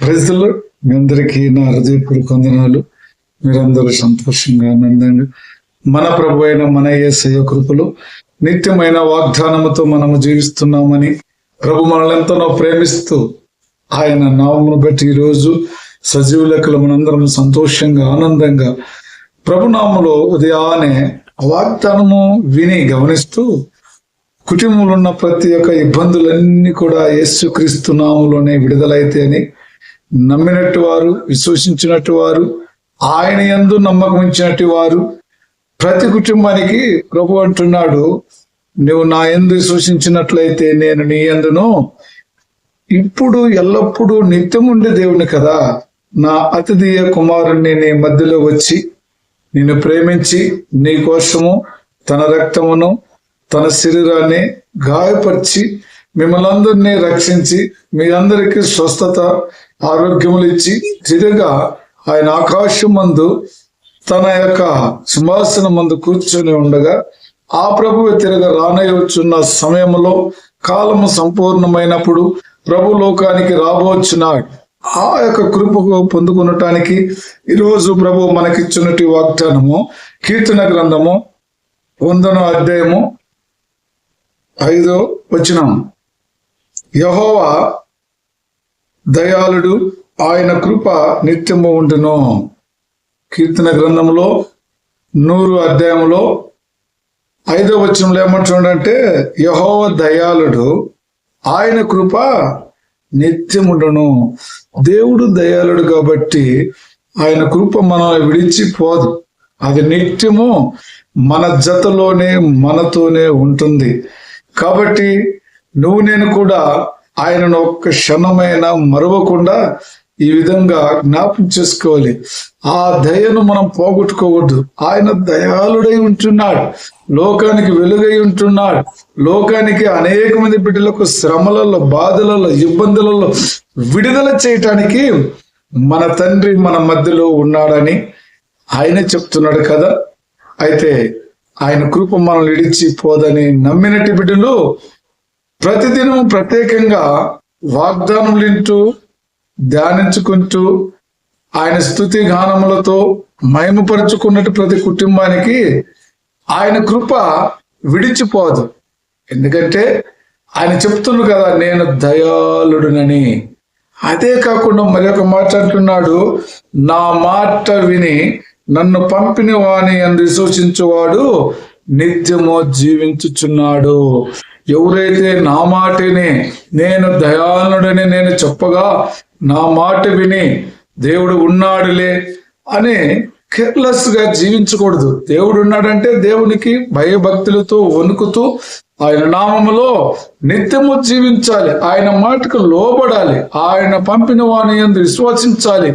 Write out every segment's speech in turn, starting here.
ప్రజలు. మీ అందరికీ నా హృదయపూర్వక వందనాలు. మీరందరూ సంతోషంగా ఆనందంగా మన ప్రభు అయిన మన ఏసయ కృపలు నిత్యమైన వాగ్దానముతో మనము జీవిస్తున్నామని ప్రభు మనల్ని ఎంతనో ప్రేమిస్తూ ఆయన నామమును బట్టి ఈరోజు సజీవ లెక్కలు మనందరం సంతోషంగా ఆనందంగా ప్రభునామంలో ఉదయాన్నే వాగ్దానము విని గమనిస్తూ కుటుంబంలో ఉన్న ప్రతి ఒక్క ఇబ్బందులన్నీ కూడా యేసుక్రీస్తు నామంలోనే విడుదలైతే అని నమ్మినట్టు వారు విశ్వసించినట్టు వారు ఆయన యందు నమ్మకం ఇచ్చినట్టు వారు ప్రతి కుటుంబానికి ప్రభు అంటున్నాడు నువ్వు నా ఎందు విశ్వసించినట్లయితే నేను నీ ఎందును ఇప్పుడు ఎల్లప్పుడూ నిత్యం ఉండే దేవుని కదా. నా అతిథియ కుమారుణ్ణి నీ మధ్యలో వచ్చి నిన్ను ప్రేమించి నీ కోసము తన రక్తమును తన శరీరాన్ని గాయపరిచి మిమ్మల్ని అందరినీ రక్షించి మీ అందరికీ స్వస్థత ఆరోగ్యములు ఇచ్చి తిరగా ఆయన ఆకాశం మందు తన యొక్క సింహాసనం మందు కూర్చొని ఉండగా ఆ ప్రభువు తిరగ రానయొచ్చున్న సమయంలో కాలము సంపూర్ణమైనప్పుడు ప్రభు లోకానికి రాబోచున్నాడు ఆ యొక్క కృపకు పొందుకునటానికి ఈరోజు ప్రభు మనకిచ్చినటి వాగ్దానము కీర్తన గ్రంథము వందన అధ్యాయము ఐదో వచనం. యహోవా దయాళుడు ఆయన కృప నిత్యము ఉండును. కీర్తన గ్రంథంలో నూరు అధ్యాయంలో ఐదో వచనంలో ఏమంటుండంటే యహోవ దయాళుడు ఆయన కృప నిత్యముండును. దేవుడు దయాళుడు కాబట్టి ఆయన కృప మనల్ని విడిచిపోదు. అది నిత్యము మన జతలోనే మనతోనే ఉంటుంది. కాబట్టి నువ్వు నేను కూడా ఆయనను ఒక్క క్షణమైన మరవకుండా ఈ విధంగా జ్ఞాపం చేసుకోవాలి. ఆ దయను మనం పోగొట్టుకోవద్దు. ఆయన దయాళుడై ఉంటున్నాడు. లోకానికి వెలుగై ఉంటున్నాడు. లోకానికి అనేక మంది బిడ్డలకు శ్రమలలో బాధలలో ఇబ్బందులలో విడుదల చేయటానికి మన తండ్రి మన మధ్యలో ఉన్నాడని ఆయనే చెప్తున్నాడు కదా. అయితే ఆయన కృప మనల్ని ఇడిచి పోదని నమ్మినటి బిడ్డలు ప్రతిదినం ప్రత్యేకంగా వాగ్దానం వింటూ ధ్యానించుకుంటూ ఆయన స్థుతి గానములతో మయమపరుచుకున్నట్టు ప్రతి కుటుంబానికి ఆయన కృప విడిచిపోదు. ఎందుకంటే ఆయన చెప్తున్నాడు కదా నేను దయాళుడునని. అదే కాకుండా మరి ఒక మాట అంటున్నాడు నా మాట విని నన్ను పంపిన వాణి అని విశ్వసించువాడు నిత్యము జీవించుచున్నాడు. ఎవరైతే నా మాటని నేను దయాళుడని నేను చెప్పగా నా మాట విని దేవుడు ఉన్నాడులే అని కేర్లెస్గా జీవించకూడదు. దేవుడు ఉన్నాడంటే దేవునికి భయభక్తులతో వణుకుతూ ఆయన నామములో నిత్యము జీవించాలి. ఆయన మాటకు లోబడాలి. ఆయన పంపిన వాని ఎందు విశ్వసించాలి.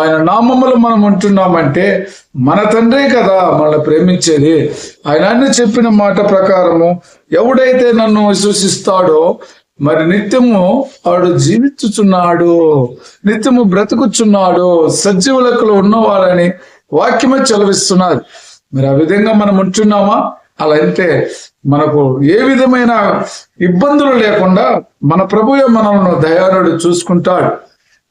ఆయన నామములు మనం ఉంటున్నామంటే మన తండ్రి కదా మనల్ని ప్రేమించేది. ఆయన అన్ని చెప్పిన మాట ప్రకారము ఎవడైతే నన్ను విశ్వసిస్తాడో మరి నిత్యము వాడు జీవించుచున్నాడు. నిత్యము బ్రతుకుచున్నాడు. సజీవులకు ఉన్నవాడని వాక్యమే చలవిస్తున్నారు మరి ఆ విధంగా మనం ఉంటున్నామా? అలా అయితే మనకు ఏ విధమైన ఇబ్బందులు లేకుండా మన ప్రభుయే మనల్ని దయానుడు చూసుకుంటాడు.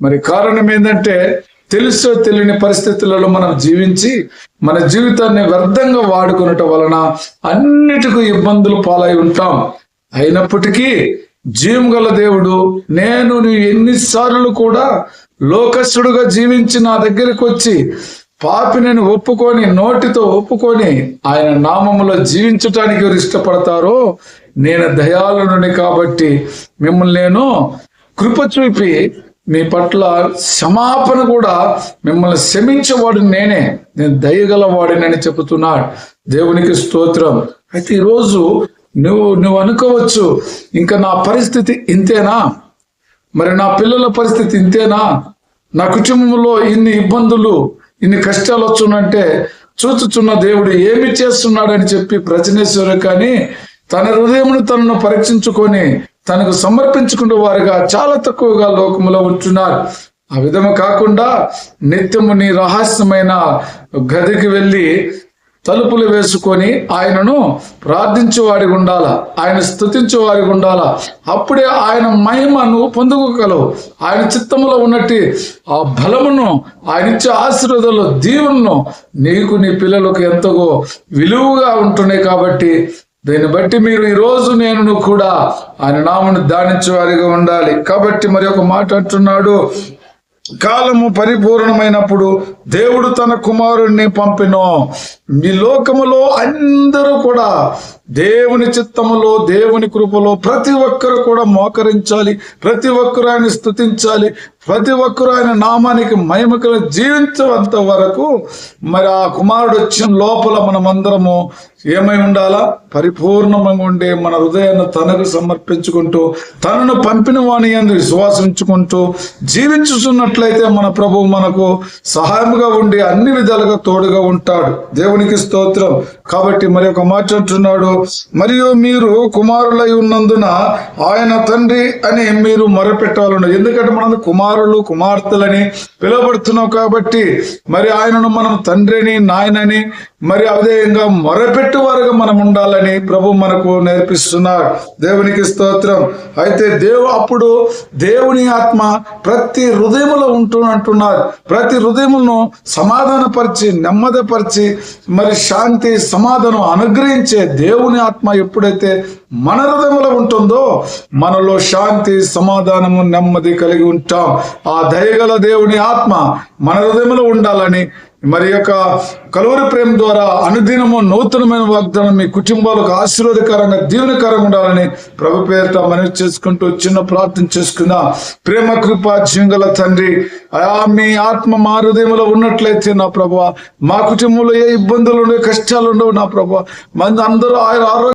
మరి కారణం ఏంటంటే తెలుసో తెలియని పరిస్థితులలో మనం జీవించి మన జీవితాన్ని వ్యర్థంగా వాడుకునటం వలన అన్నిటికీ ఇబ్బందులు పాలై ఉంటాం. అయినప్పటికీ జీవం గల దేవుడు నేను నీ ఎన్నిసార్లు కూడా లోకస్తుడుగా జీవించి నా దగ్గరికి వచ్చి పాపిని ఒప్పుకొని నోటితో ఒప్పుకొని ఆయన నామములో జీవించటానికి ఎవరు ఇష్టపడతారో నేను దయాళుని కాబట్టి మిమ్మల్ని నేను కృప చూపి మీ పట్ల క్షమాపణ కూడా మిమ్మల్ని క్షమించేవాడు నేనే. నేను దయగలవాడినని చెబుతున్నాడు. దేవునికి స్తోత్రం. అయితే ఈరోజు నువ్వు నువ్వు అనుకోవచ్చు ఇంకా నా పరిస్థితి ఇంతేనా? మరి నా పిల్లల పరిస్థితి ఇంతేనా? నా కుటుంబంలో ఇన్ని ఇబ్బందులు ఇన్ని కష్టాలు వచ్చునంటే చూచుచున్న దేవుడు ఏమి చేస్తున్నాడని చెప్పి ప్రజనేశ్వరు కానీ తన హృదయమును తనను పరీక్షించుకొని తనకు సమర్పించుకున్న వారుగా చాలా తక్కువగా లోకములో ఉంటున్నారు. ఆ విధము కాకుండా నిత్యము నీ రహస్యమైన గదికి వెళ్ళి తలుపులు వేసుకొని ఆయనను ప్రార్థించేవాడిగా ఉండాలా? ఆయన స్థుతించే వారి ఉండాలా? అప్పుడే ఆయన మహిమను పొందుకోగలవు. ఆయన చిత్తములో ఉన్నట్టు ఆ బలమును ఆయన ఇచ్చే ఆశీర్వాదాలు దీవులను నీకు నీ పిల్లలకు ఎంతగో విలువగా ఉంటున్నాయి కాబట్టి దీన్ని బట్టి మీరు ఈరోజు నేను కూడా ఆయన నామను ధ్యానించే వారిగా ఉండాలి. కాబట్టి మరి ఒక మాట అంటున్నాడు. కాలము పరిపూర్ణమైనప్పుడు దేవుడు తన కుమారుణ్ణి పంపినో. ఈ లోకములో అందరూ కూడా దేవుని చిత్తములో దేవుని కృపలో ప్రతి ఒక్కరు కూడా మోకరించాలి. ప్రతి ఒక్కరు ఆయన స్థుతించాలి ప్రతి ఒక్కరు ఆయన నామానికి మహిమకలు జీవించవంత వరకు మరి ఆ కుమారుడు వచ్చిన లోపల మనమందరము ఏమై ఉండాలా? పరిపూర్ణంగా ఉండే మన హృదయాన్ని తనకు సమర్పించుకుంటూ తనను పంపిన వాణి అని విశ్వాసించుకుంటూ జీవించుతున్నట్లయితే మన ప్రభు మనకు సహాయముగా ఉండి అన్ని విధాలుగా తోడుగా ఉంటాడు. దేవునికి స్తోత్రం. కాబట్టి మరి ఒక మాట అంటున్నాడు. మరియు మీరు కుమారులై ఉన్నందున ఆయన తండ్రి అని మీరు మొరపెట్టాలను. ఎందుకంటే మనం కుమారులు కుమార్తెలని పిలువబడుతున్నాం కాబట్టి మరి ఆయనను మనం తండ్రిని నాయనని మరి అదేవిధంగా మొరపెట్టు వారుగా మనం ఉండాలని ప్రభు మనకు నేర్పిస్తున్నారు. దేవునికి స్తోత్రం. అయితే దేవు అప్పుడు దేవుని ఆత్మ ప్రతి హృదయములో ఉంటూ అంటున్నారు. ప్రతి హృదయములను సమాధానపరిచి నెమ్మదిపరిచి మరి శాంతి సమాధానం అనుగ్రహించే దేవుని ఆత్మ ఎప్పుడైతే మన హృదయంలో ఉంటుందో మనలో శాంతి సమాధానము నెమ్మది కలిగి ఉంటాం. ఆ దయగల దేవుని ఆత్మ మన హృదయంలో ఉండాలని మరి యొక్క కలువరి ప్రేమ ద్వారా అనుదినము నూతనమైన వాగ్దానం మీ కుటుంబాలకు ఆశీర్వాదకరంగా దీవెనకరంగా ఉండాలని ప్రభు పేరిట మనవి చేసుకుంటూ చిన్న ప్రార్థన చేసుకుందాం. ప్రేమ కృపా జీవంగల తండ్రి అయా మీ ఆత్మ మా హృదయంలో ఉన్నట్లయితే నా ప్రభు మా కుటుంబంలో ఏ ఇబ్బందులు ఉండవు కష్టాలు ఉండవు నా ప్రభు. మంది అందరూ ఆయన ఆరోగ్య